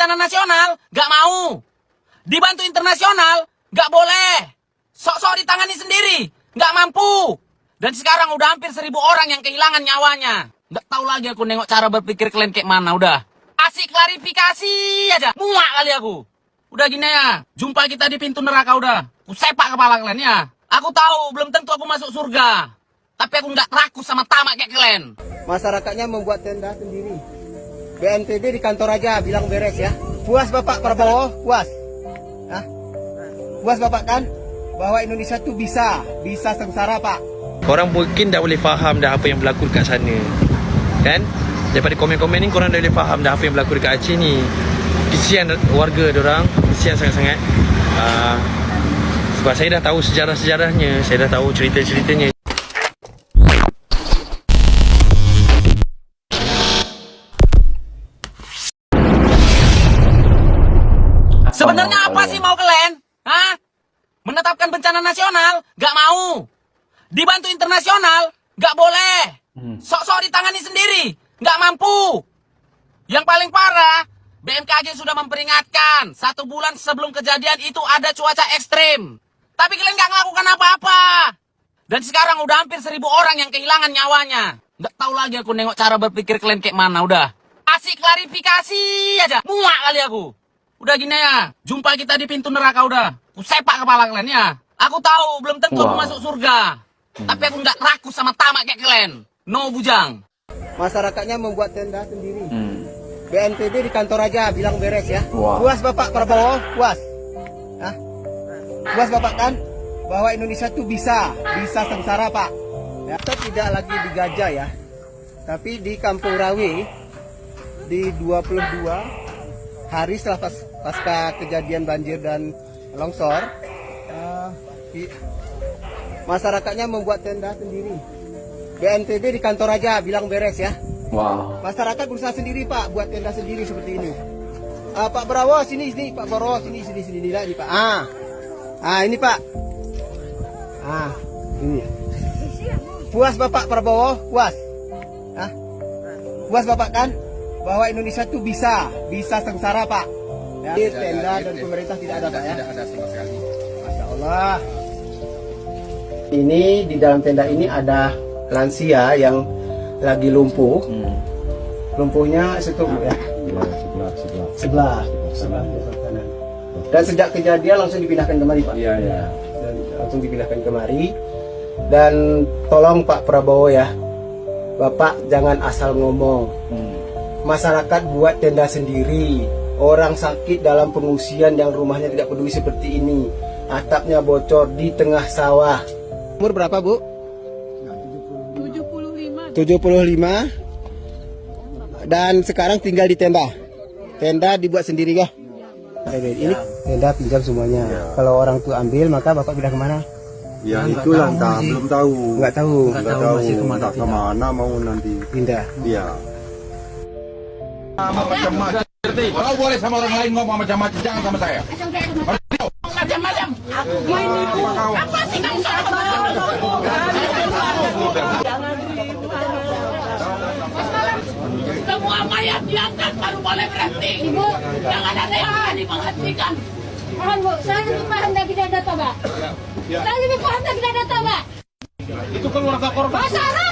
bencana nasional, gak mau. Dibantu internasional, gak boleh. Sok-sok ditangani sendiri, gak mampu. Dan sekarang udah hampir seribu orang yang kehilangan nyawanya. Gak tahu lagi aku nengok cara berpikir kalian kayak mana, udah. Asik klarifikasi aja, muak kali aku. Udah gini ya, jumpa kita di pintu neraka udah. Ku sepak kepala kalian ya. Aku tahu belum tentu aku masuk surga. Tapi aku nggak rakus sama tamak kayak kalian. Masyarakatnya membuat tenda sendiri. BNPB di kantor aja bilang beres ya. Puas Bapak Prabowo? Puas? Hah? Puas Bapak kan? Bahwa Indonesia tuh bisa, bisa sengsara Pak. Korang mungkin dah boleh faham dah apa yang berlaku dekat sana Kan Daripada komen-komen ni korang dah boleh faham dah apa yang berlaku dekat Aceh ni Kesian warga orang Kesian sangat-sangat uh, Sebab saya dah tahu sejarah-sejarahnya Saya dah tahu cerita-ceritanya Menetapkan bencana nasional? Gak mau. Dibantu internasional? Gak boleh. Sok-sok ditangani sendiri? Gak mampu. Yang paling parah, BMKG sudah memperingatkan satu bulan sebelum kejadian itu ada cuaca ekstrim. Tapi kalian gak ngelakukan apa-apa. Dan sekarang udah hampir seribu orang yang kehilangan nyawanya. Gak tahu lagi aku nengok cara berpikir kalian kayak mana, udah. Asik klarifikasi aja. Muak kali aku. Udah gini ya, jumpa kita di pintu neraka udah. Ku sepak kepala kalian ya. Aku tahu belum tentu aku masuk surga. Tapi aku nggak rakus sama tamak kayak kalian. No bujang. Masyarakatnya membuat tenda sendiri. BNPB di kantor aja bilang beres ya. Puas Bapak Prabowo? Puas? Hah? Puas Bapak kan? Bahwa Indonesia tuh bisa, bisa sengsara Pak. Ya, kita tidak lagi di Gajah ya. Tapi di Kampung Rawi di 22 hari setelah pas, pasca kejadian banjir dan longsor, di- masyarakatnya membuat tenda sendiri. BNPB di kantor aja bilang beres ya. Masyarakat berusaha sendiri Pak buat tenda sendiri seperti ini. Ah, Pak Brawo sini sini Pak Brawo sini sini sini ini lagi Pak. Ah, ah ini Pak. Ah ini. Puas Bapak Prabowo? Puas? Hah? Puas Bapak kan? Bahwa Indonesia tuh bisa, bisa sengsara Pak. Ya, di tenda dan pemerintah tidak ada Pak ya? Tidak ada sama sekali. Masya Allah. Ini di dalam tenda ini ada lansia yang lagi lumpuh. Lumpuhnya situ Bu, ya. sebelah, sebelah. Sebelah. Sebelah. kanan. Dan sejak kejadian langsung dipindahkan kemari Pak. Iya, iya. Dan langsung dipindahkan kemari. Dan tolong Pak Prabowo ya, Bapak jangan asal ngomong. Masyarakat buat tenda sendiri. Orang sakit dalam pengungsian yang rumahnya tidak peduli seperti ini. Atapnya bocor di tengah sawah. Umur berapa Bu? 75 75 dan sekarang tinggal di tenda. Tenda dibuat sendiri kah? Ini tenda pinjam semuanya. Kalau orang tua ambil maka bapak pindah ke mana? Ya itulah entah belum tahu. Nggak tahu. Nggak tahu entah ke mana mau nanti. Pindah. Iya. Kau boleh sama orang lain ngomong macam-macam, jangan sama saya. Macam-macam. Apa sih kamu Semua mayat diangkat baru boleh berhenti. Ibu. Jangan ada yang berani menghentikan. Mohon bu, saya lebih paham dari data pak. Saya lebih paham dari data pak. Itu keluarga korban. Masyarakat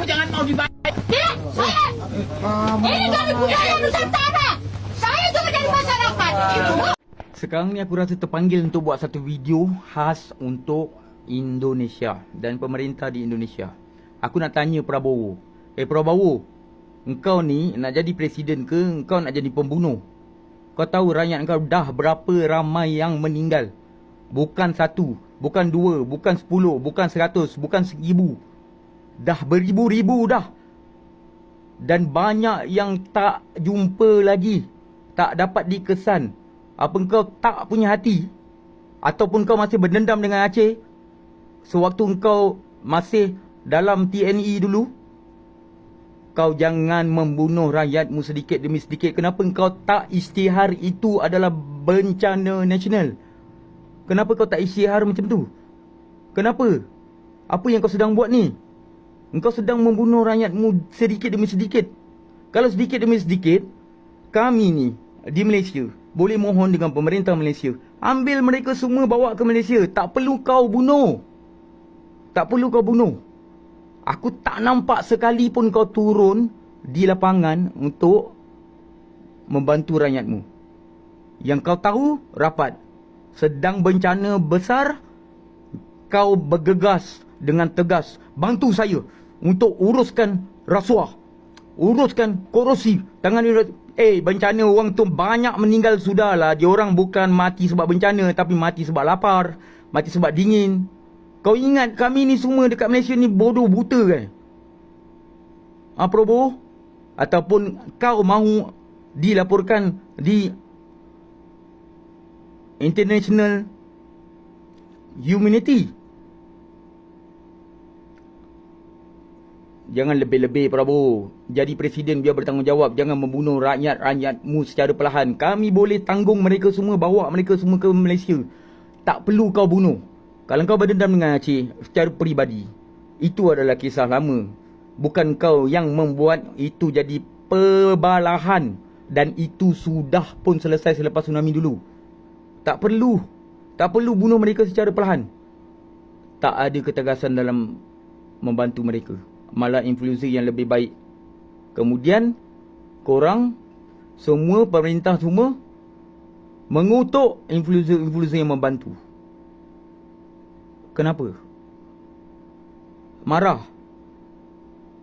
Kamu jangan mau dibayar. Tidak, saya. Ini dari budaya Nusantara. Saya juga dari masyarakat. Ibu. Sekarang ni aku rasa terpanggil untuk buat satu video khas untuk Indonesia dan pemerintah di Indonesia. Aku nak tanya Prabowo. Eh Prabowo, engkau ni nak jadi presiden ke engkau nak jadi pembunuh? Kau tahu rakyat engkau dah berapa ramai yang meninggal? Bukan satu, bukan dua, bukan sepuluh, bukan seratus, bukan seribu. Dah beribu-ribu dah. Dan banyak yang tak jumpa lagi. Tak dapat dikesan. Apa engkau tak punya hati? Ataupun kau masih berdendam dengan Aceh? Sewaktu engkau masih dalam TNE dulu? Kau jangan membunuh rakyatmu sedikit demi sedikit. Kenapa engkau tak isytihar itu adalah bencana nasional? Kenapa kau tak isytihar macam tu? Kenapa? Apa yang kau sedang buat ni? Engkau sedang membunuh rakyatmu sedikit demi sedikit. Kalau sedikit demi sedikit, kami ni di Malaysia boleh mohon dengan pemerintah Malaysia. Ambil mereka semua bawa ke Malaysia. Tak perlu kau bunuh. Tak perlu kau bunuh. Aku tak nampak sekali pun kau turun di lapangan untuk membantu rakyatmu. Yang kau tahu, rapat. Sedang bencana besar, kau bergegas dengan tegas. Bantu saya untuk uruskan rasuah. Uruskan korupsi. Tangan Eh, bencana orang tu banyak meninggal sudah lah. Dia orang bukan mati sebab bencana, tapi mati sebab lapar. Mati sebab dingin. Kau ingat kami ni semua dekat Malaysia ni bodoh buta kan? Ha, Probo? Ataupun kau mahu dilaporkan di international humanity? Jangan lebih-lebih Prabowo. Jadi presiden biar bertanggungjawab. Jangan membunuh rakyat-rakyatmu secara perlahan. Kami boleh tanggung mereka semua. Bawa mereka semua ke Malaysia. Tak perlu kau bunuh. Kalau kau berdendam dengan Aceh secara peribadi. Itu adalah kisah lama. Bukan kau yang membuat itu jadi perbalahan. Dan itu sudah pun selesai selepas tsunami dulu. Tak perlu. Tak perlu bunuh mereka secara perlahan. Tak ada ketegasan dalam membantu mereka malah influencer yang lebih baik. Kemudian korang semua pemerintah semua mengutuk influencer-influencer yang membantu. Kenapa? Marah.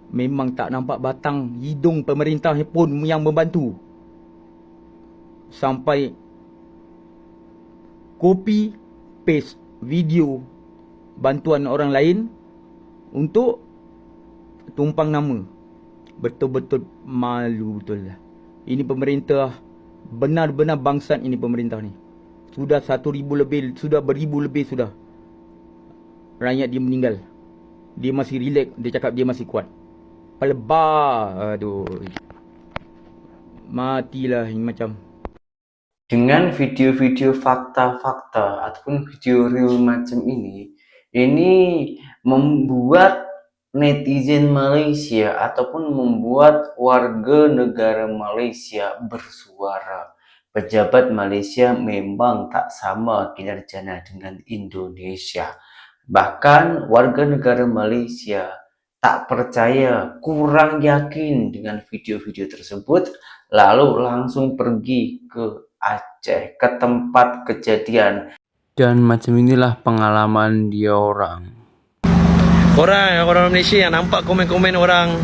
Memang tak nampak batang hidung pemerintah pun yang membantu. Sampai copy paste video bantuan orang lain untuk tumpang nama. Betul-betul malu betul lah. Ini pemerintah benar-benar bangsat ini pemerintah ni. Sudah satu ribu lebih, sudah beribu lebih sudah. Rakyat dia meninggal. Dia masih relax, dia cakap dia masih kuat. Pelebar. Aduh. Matilah ini macam. dengan video-video fakta-fakta ataupun video real macam ini, ini membuat netizen Malaysia ataupun membuat warga negara Malaysia bersuara. Pejabat Malaysia memang tak sama kinerjanya dengan Indonesia. Bahkan warga negara Malaysia tak percaya, kurang yakin dengan video-video tersebut, lalu langsung pergi ke Aceh, ke tempat kejadian. Dan macam inilah pengalaman dia orang. Orang orang Malaysia yang nampak komen-komen orang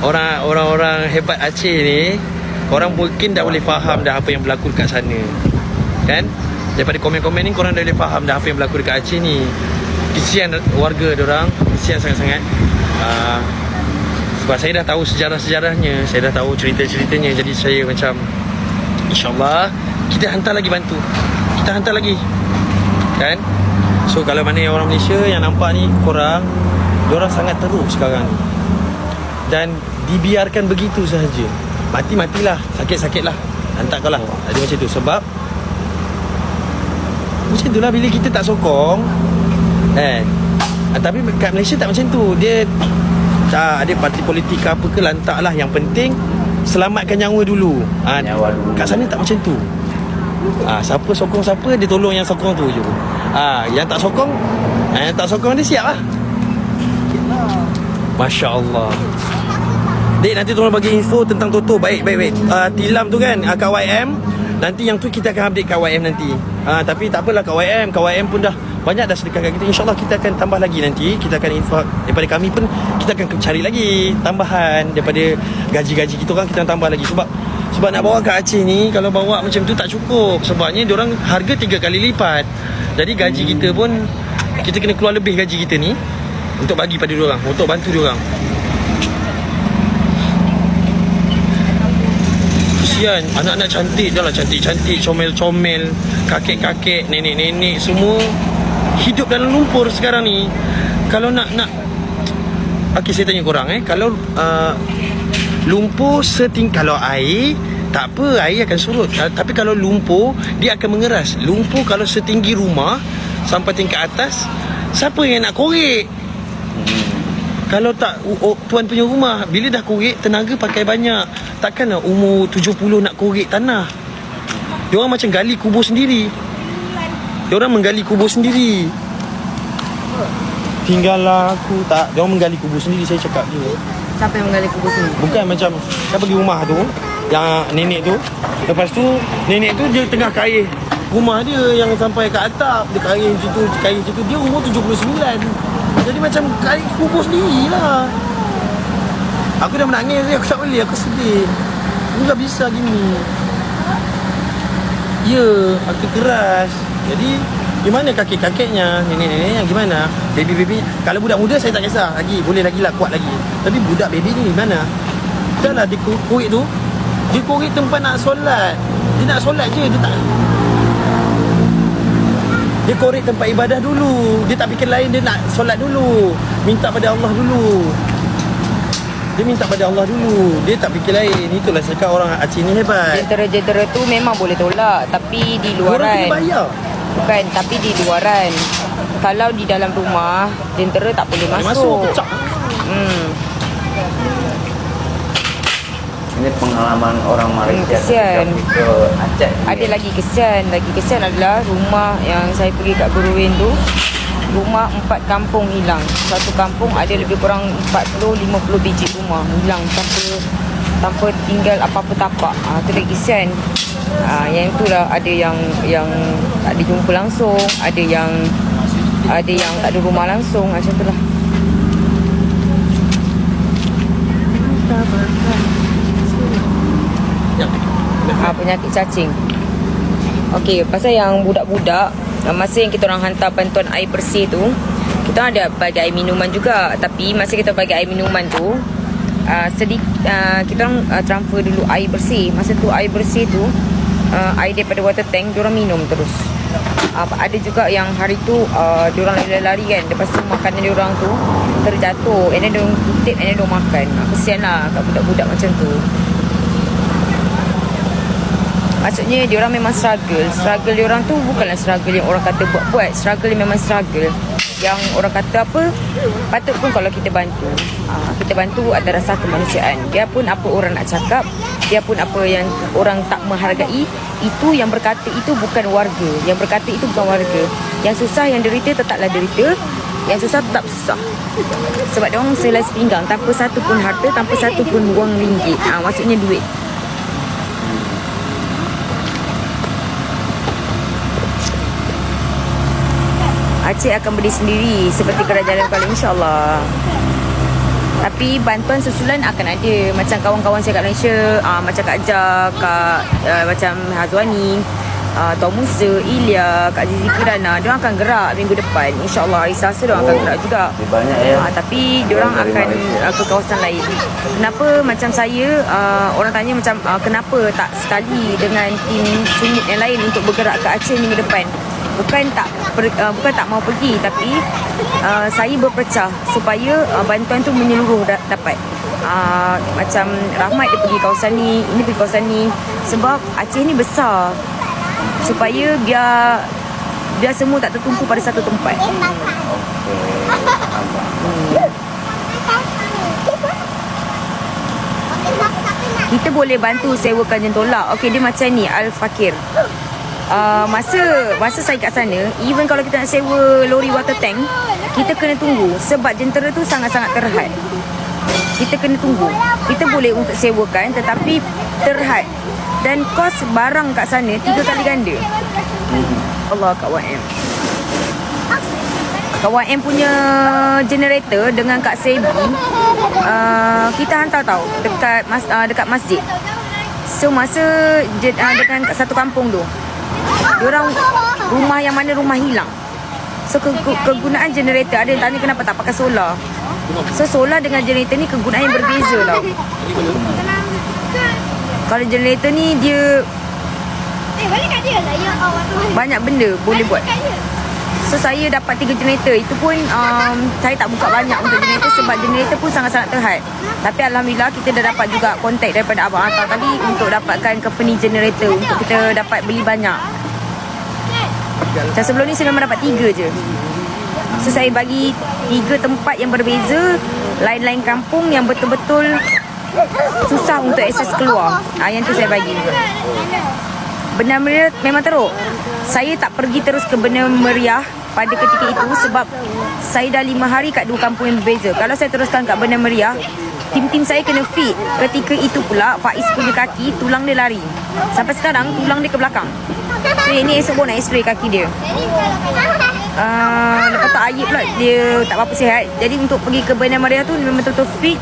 orang orang-orang hebat Aceh ni, korang mungkin dah boleh faham dah apa yang berlaku dekat sana. Kan? Daripada komen-komen ni korang dah boleh faham dah apa yang berlaku dekat Aceh ni. Kesian warga orang, kesian sangat-sangat. Uh, sebab saya dah tahu sejarah-sejarahnya, saya dah tahu cerita-ceritanya jadi saya macam InsyaAllah Kita hantar lagi bantu Kita hantar lagi Kan So kalau mana yang orang Malaysia Yang nampak ni korang Diorang sangat teruk sekarang ni. Dan Dibiarkan begitu sahaja. Mati-matilah Sakit-sakitlah Hantar kau lah. Ada macam tu. Sebab Macam tu lah Bila kita tak sokong Eh ah, Tapi kat Malaysia tak macam tu. Dia tak ada parti politik apa ke lantak lah. Yang penting Selamatkan nyawa dulu. Ha, Nyawa dulu. Kat sana tak macam tu. Ha, Siapa sokong siapa Dia tolong yang sokong tu je ha, Yang tak sokong ha, Yang tak sokong dia siap lah. Masya Allah Dek nanti tolong bagi info tentang Toto. Baik baik baik. Uh, Tilam tu kan uh, KYM Nanti yang tu kita akan update KYM nanti. Uh, Tapi tak apalah KYM KYM pun dah banyak dah sedekah kat kita. InsyaAllah kita akan tambah lagi nanti. Kita akan infak Daripada kami pun Kita akan cari lagi Tambahan Daripada gaji-gaji kita orang Kita tambah lagi. Sebab Sebab nak bawa ke Aceh ni Kalau bawa macam tu tak cukup. Sebabnya orang harga tiga kali lipat. Jadi gaji kita pun Kita kena keluar lebih gaji kita ni Untuk bagi pada orang Untuk bantu orang. Kesian. Anak-anak cantik dah lah Cantik-cantik Comel-comel Kakek-kakek Nenek-nenek Semua Hidup dalam lumpur sekarang ni. Kalau nak nak Okey saya tanya korang eh. Kalau uh, Lumpur seting Kalau air Tak apa Air akan surut Tapi kalau lumpur Dia akan mengeras Lumpur kalau setinggi rumah Sampai tingkat atas Siapa yang nak korek Kalau tak oh, tuan punya rumah bila dah korek tenaga pakai banyak. Takkan nak umur 70 nak korek tanah. Dia orang macam gali kubur sendiri. Dia orang menggali kubur sendiri. Tinggallah aku tak. Dia orang menggali kubur sendiri saya cakap dia. Siapa yang menggali kubur sini? Bukan macam saya pergi rumah tu yang nenek tu. Lepas tu nenek tu dia tengah kaih rumah dia yang sampai ke atap dia kaih macam tu kaih macam tu. Dia umur 79 jadi macam kaih kubur sendiri lah aku dah menangis aku tak boleh aku sedih. Aku tak bisa gini. Ya aku keras. Jadi gimana kakek-kakeknya nenek-neneknya gimana? Baby-baby kalau budak muda saya tak kisah lagi boleh lagi lah kuat lagi. Tapi budak baby ni gimana dah lah dia kuit tu. Dia korek tempat nak solat. Dia nak solat je dia tak dia korek tempat ibadah dulu. Dia tak fikir lain dia nak solat dulu. Minta pada Allah dulu. Dia minta pada Allah dulu. Dia tak fikir lain. Itulah cakap orang Aceh ni hebat. Jentera-jentera tu memang boleh tolak. Tapi di orang kena luaran bayar Bukan, tapi di luaran. Kalau di dalam rumah Jentera tak boleh masuk, masuk. Pecah Hmm. Ini pengalaman orang Malaysia kesian. ketika ke Aceh. Ada lagi kesian. Lagi kesian adalah Rumah yang saya pergi kat Guruin tu. Rumah empat kampung hilang. Satu kampung ada lebih kurang 40-50 biji rumah Hilang tanpa Tanpa tinggal apa-apa tapak. Ha, Itu lagi kesian ha, Yang itulah ada yang Yang tak ada jumpa langsung Ada yang Ada yang tak ada rumah langsung Macam tu lah ha, penyakit cacing. Okey, pasal yang budak-budak ah, masa yang kita orang hantar bantuan air bersih tu, kita ada bagi air minuman juga. Tapi masa kita bagi air minuman tu, uh, sedik uh, kita orang uh, transfer dulu air bersih. Masa tu air bersih tu uh, air daripada water tank dia orang minum terus. Uh, ada juga yang hari tu uh, dia orang lari-lari kan lepas tu makanan dia orang tu terjatuh and then dia orang kutip and then dia orang makan. Uh, kesian lah kat budak-budak macam tu. Maksudnya dia orang memang struggle. Struggle dia orang tu bukanlah struggle yang orang kata buat-buat. Struggle memang struggle. Yang orang kata apa? Patut pun kalau kita bantu. Ha, kita bantu ada rasa kemanusiaan. Dia pun apa orang nak cakap, dia pun apa yang orang tak menghargai, itu yang berkata itu bukan warga. Yang berkata itu bukan warga. Yang susah yang derita tetaplah derita. Yang susah tetap susah. Sebab dia orang selai sepinggang tanpa satu pun harta, tanpa satu pun wang ringgit. Ha, maksudnya duit. Aceh akan berdiri sendiri seperti kerajaan lokal insyaAllah. Tapi bantuan susulan akan ada. Macam kawan-kawan saya kat Malaysia uh, Macam Kak Ja, Kak uh, macam Hazwani uh, Tuan Musa, Ilya, Kak Zizi Kirana Diorang akan gerak minggu depan. InsyaAllah hari Selasa akan Oh, gerak juga. banyak ya. uh, Tapi diorang Dari akan uh, ke kawasan lain. Kenapa macam saya uh, Orang tanya macam uh, Kenapa tak sekali dengan tim sumut yang lain Untuk bergerak ke Aceh minggu depan bukan tak per, uh, bukan tak mau pergi tapi uh, saya berpecah supaya uh, bantuan tu menyeluruh da- dapat. Uh, macam Rahmat dia pergi kawasan ni ini pergi kawasan ni sebab Aceh ni besar. Supaya biar biar semua tak tertumpu pada satu tempat. Kita boleh bantu sewakan jentolak okey dia macam ni Al Fakir uh, masa masa saya kat sana even kalau kita nak sewa lori water tank kita kena tunggu sebab jentera tu sangat-sangat terhad. Kita kena tunggu. Kita boleh untuk sewakan tetapi terhad. Dan kos barang kat sana tiga kali ganda. Allah Kak YM Kak YM punya generator dengan Kak Sebi uh, kita hantar tau dekat mas, uh, dekat masjid. So masa je, uh, dengan kat satu kampung tu Diorang rumah yang mana rumah hilang. So ke, ke, kegunaan generator ada yang tanya kenapa tak pakai solar. So solar dengan generator ni kegunaan yang berbeza tau. Kalau generator ni dia Eh, boleh kat dia lah. Ya Allah banyak benda boleh buat. So saya dapat tiga generator Itu pun um, saya tak buka banyak untuk generator Sebab generator pun sangat-sangat terhad Tapi Alhamdulillah kita dah dapat juga kontak daripada Abang Atta tadi Untuk dapatkan company generator Untuk kita dapat beli banyak Macam sebelum ni saya memang dapat tiga je So saya bagi tiga tempat yang berbeza lain-lain kampung yang betul-betul susah untuk akses keluar. Ah yang tu saya bagi. Benar meriah memang teruk. Saya tak pergi terus ke Benar Meriah pada ketika itu sebab saya dah lima hari kat dua kampung yang berbeza. Kalau saya teruskan kat Benar Meriah, tim-tim saya kena fit. Ketika itu pula Faiz punya kaki tulang dia lari. Sampai sekarang tulang dia ke belakang. So ini esok pun nak x-ray kaki dia. Uh, lepas tu Ayib pula dia tak apa-apa sihat. Jadi untuk pergi ke Benar Meriah tu memang betul-betul fit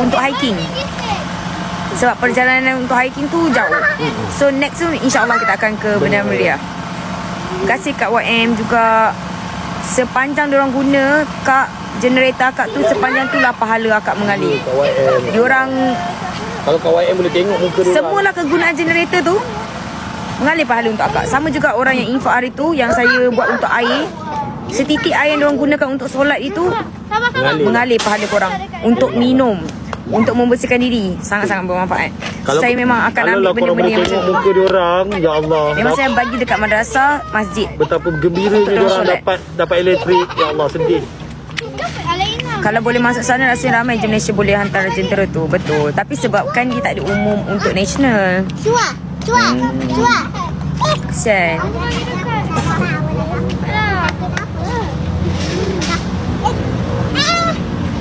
untuk hiking. Sebab perjalanan untuk hiking tu jauh. So next tu insyaAllah kita akan ke Benar Meriah. Terima kasih Kak YM juga sepanjang diorang guna kak generator akak tu sepanjang tu lah pahala akak mengalir. Diorang Kalau kau YM boleh tengok muka dia. semualah kegunaan generator tu mengalir pahala untuk akak. Sama juga orang yang infak hari tu yang saya buat untuk air. Setitik air yang diorang gunakan untuk solat itu Mengalir. mengalir pahala korang untuk minum untuk membersihkan diri sangat-sangat bermanfaat. saya memang akan ambil lah benda-benda yang macam muka dia orang, ya Allah. Memang saya bagi dekat madrasah, masjid. Betapa gembira dia orang solat. dapat dapat elektrik. Ya Allah, sedih. Kalau boleh masuk sana rasanya ramai je Malaysia boleh hantar jentera tu. Betul. Tapi sebabkan dia tak ada umum untuk cuak, cuak. Kesian.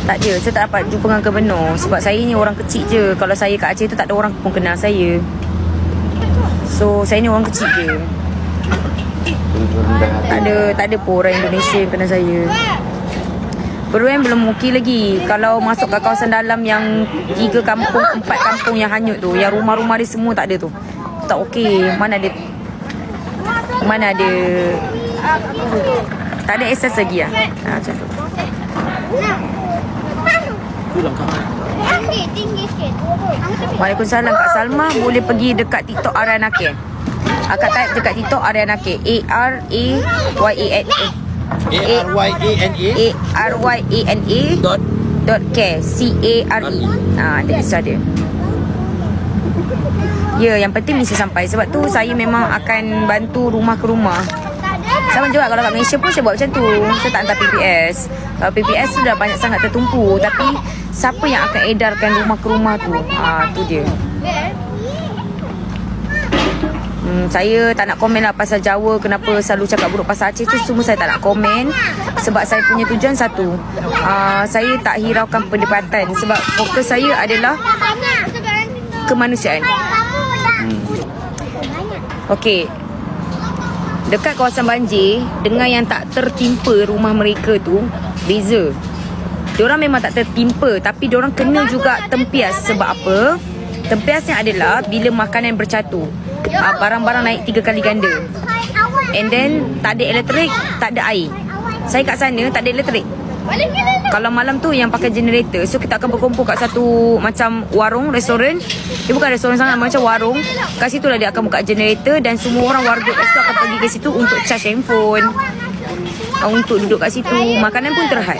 Tak ada. Saya tak dapat jumpa dengan Gubernur. Sebab saya ni orang kecil je. Kalau saya kat Aceh tu tak ada orang pun kenal saya. So, saya ni orang kecil je. Tak ada, tak ada pun orang Indonesia yang kenal saya. Beruan belum okey lagi. Kalau masuk ke kawasan dalam yang tiga kampung, empat kampung yang hanyut tu. Yang rumah-rumah dia semua tak ada tu. Tak okey. Mana ada... Mana ada... Tak ada akses lagi lah. Ha, macam tu. Waalaikumsalam Kak Salma boleh pergi dekat TikTok Aryan Akil. Akak type dekat TikTok Aryan Akil. A R A Y A N A. A-R-Y-A-N-A A R Y A N A dot dot care C A R E. Ha, dia bisa dia. Ya, yang penting mesti sampai. Sebab tu saya memang akan bantu rumah ke rumah. Sama juga kalau kat Malaysia pun saya buat macam tu. Saya tak hantar PPS. Kalau PPS tu dah banyak sangat tertumpu. Tapi siapa yang akan edarkan rumah ke rumah tu? Ha, tu dia. Hmm, saya tak nak komen lah pasal Jawa Kenapa selalu cakap buruk pasal Aceh tu Semua saya tak nak komen Sebab saya punya tujuan satu uh, Saya tak hiraukan perdebatan Sebab fokus saya adalah Kemanusiaan Okey. Dekat kawasan banjir Dengan yang tak tertimpa rumah mereka tu Beza. Diorang memang tak tertimpa Tapi diorang kena juga tempias. Sebab apa? Tempiasnya adalah Bila makanan bercatu uh, Barang-barang naik tiga kali ganda. And then Tak ada elektrik Tak ada air. Saya kat sana tak ada elektrik kalau malam tu yang pakai generator So kita akan berkumpul kat satu Macam warung, restoran. Dia bukan restoran sangat Macam warung. Kat situ lah dia akan buka generator Dan semua orang warga kat situ akan pergi ke situ Untuk charge handphone. Uh, Untuk duduk kat situ. Makanan pun terhad.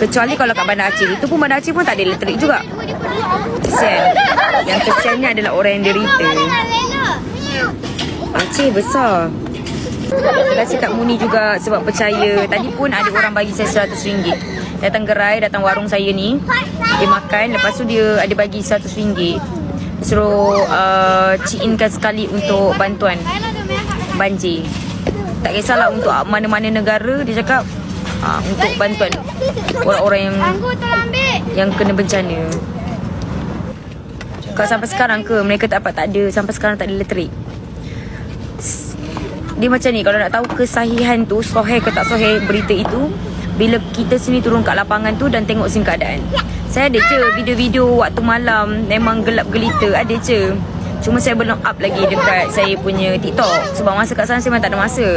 Kecuali kalau kat Bandar Aceh. Itu pun Bandar Aceh pun tak ada elektrik juga. Kesian. Yang kesiannya adalah orang yang derita. Aceh besar Terima kasih Kak Muni juga sebab percaya. Tadi pun ada orang bagi saya RM100 Datang gerai, datang warung saya ni. Dia makan, lepas tu dia ada bagi RM100 Dia Suruh uh, ciinkan sekali untuk bantuan. Banjir. Tak kisahlah untuk mana-mana negara Dia cakap uh, untuk bantuan. Orang-orang yang yang kena bencana. Kalau sampai sekarang ke? Mereka tak dapat tak ada. Sampai sekarang tak ada elektrik. Dia macam ni kalau nak tahu kesahihan tu soheh ke tak soheh berita itu bila kita sini turun kat lapangan tu dan tengok sini keadaan. Saya ada je video-video waktu malam memang gelap gelita ada je. Cuma saya belum up lagi dekat saya punya TikTok sebab masa kat sana saya memang tak ada masa.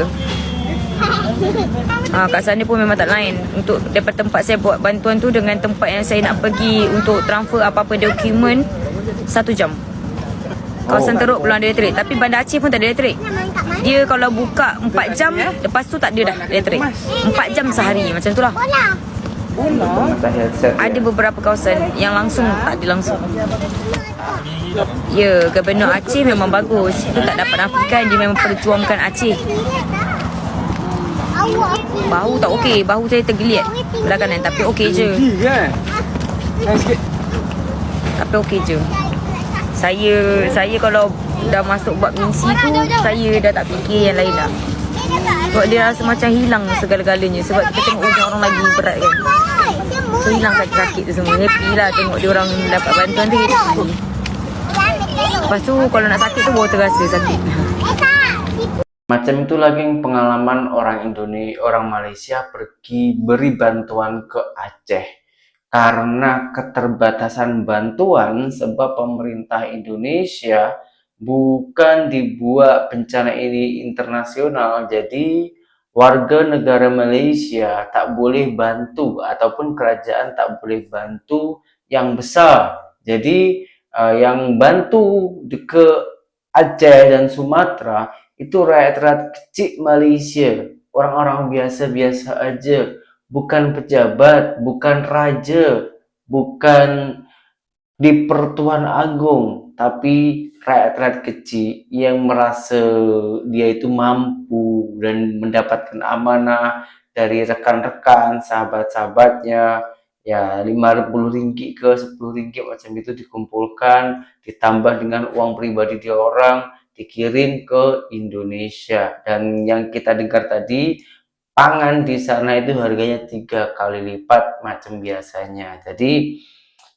Ha, kat sana pun memang tak lain Untuk dapat tempat saya buat bantuan tu Dengan tempat yang saya nak pergi Untuk transfer apa-apa dokumen Satu jam Kawasan teruk belum ada elektrik Tapi Bandar Aceh pun tak ada elektrik. Dia kalau buka 4 jam Lepas tu tak ada dah elektrik. 4 jam sehari Macam tu lah Ada beberapa kawasan Yang langsung tak ada langsung. Ya, Gubernur Aceh memang bagus. Itu tak dapat nafikan Dia memang perjuangkan Aceh. Bahu tak okey, bahu saya tergeliat belah kanan tapi okey je. Tapi okey je. Saya saya kalau dah masuk buat misi tu, saya dah tak fikir yang lain dah. Sebab dia rasa macam hilang segala-galanya sebab kita tengok wujud orang lagi berat kan. So hilang sakit-sakit tu semua. Happy lah tengok dia orang dapat bantuan tu happy. Lepas tu kalau nak sakit tu baru terasa sakit. Macam itu lagi pengalaman orang Indonesia, orang Malaysia pergi beri bantuan ke Aceh. Karena keterbatasan bantuan sebab pemerintah Indonesia bukan dibuat bencana ini internasional. Jadi warga negara Malaysia tak boleh bantu ataupun kerajaan tak boleh bantu yang besar. Jadi uh, yang bantu ke Aceh dan Sumatera itu rakyat-rakyat kecil Malaysia, orang-orang biasa-biasa aja, bukan pejabat, bukan raja, bukan di Pertuan Agung, tapi rakyat-rakyat kecil yang merasa dia itu mampu dan mendapatkan amanah dari rekan-rekan, sahabat-sahabatnya, ya 50 ringgit ke 10 ringgit macam itu dikumpulkan, ditambah dengan uang pribadi dia orang, dikirim ke Indonesia. Dan yang kita dengar tadi, pangan di sana itu harganya tiga kali lipat macam biasanya. Jadi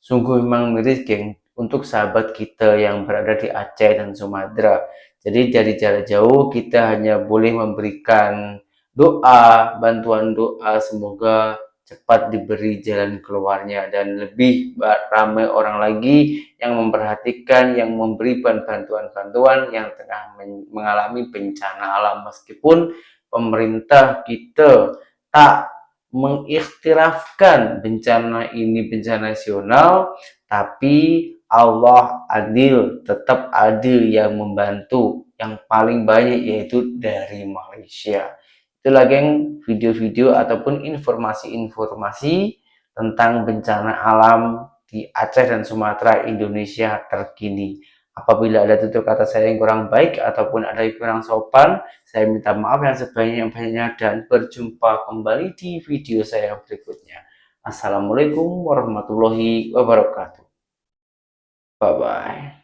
sungguh memang miris geng untuk sahabat kita yang berada di Aceh dan Sumatera. Jadi dari jarak jauh kita hanya boleh memberikan doa, bantuan doa semoga cepat diberi jalan keluarnya dan lebih ramai orang lagi yang memperhatikan yang memberi bantuan-bantuan yang tengah mengalami bencana alam meskipun pemerintah kita tak mengikhtirafkan bencana ini bencana nasional tapi Allah adil tetap ada yang membantu yang paling banyak yaitu dari Malaysia itu lagi video-video ataupun informasi-informasi tentang bencana alam di Aceh dan Sumatera Indonesia terkini. Apabila ada tutur kata saya yang kurang baik ataupun ada yang kurang sopan, saya minta maaf yang sebanyak-banyaknya dan berjumpa kembali di video saya berikutnya. Assalamualaikum warahmatullahi wabarakatuh. Bye-bye.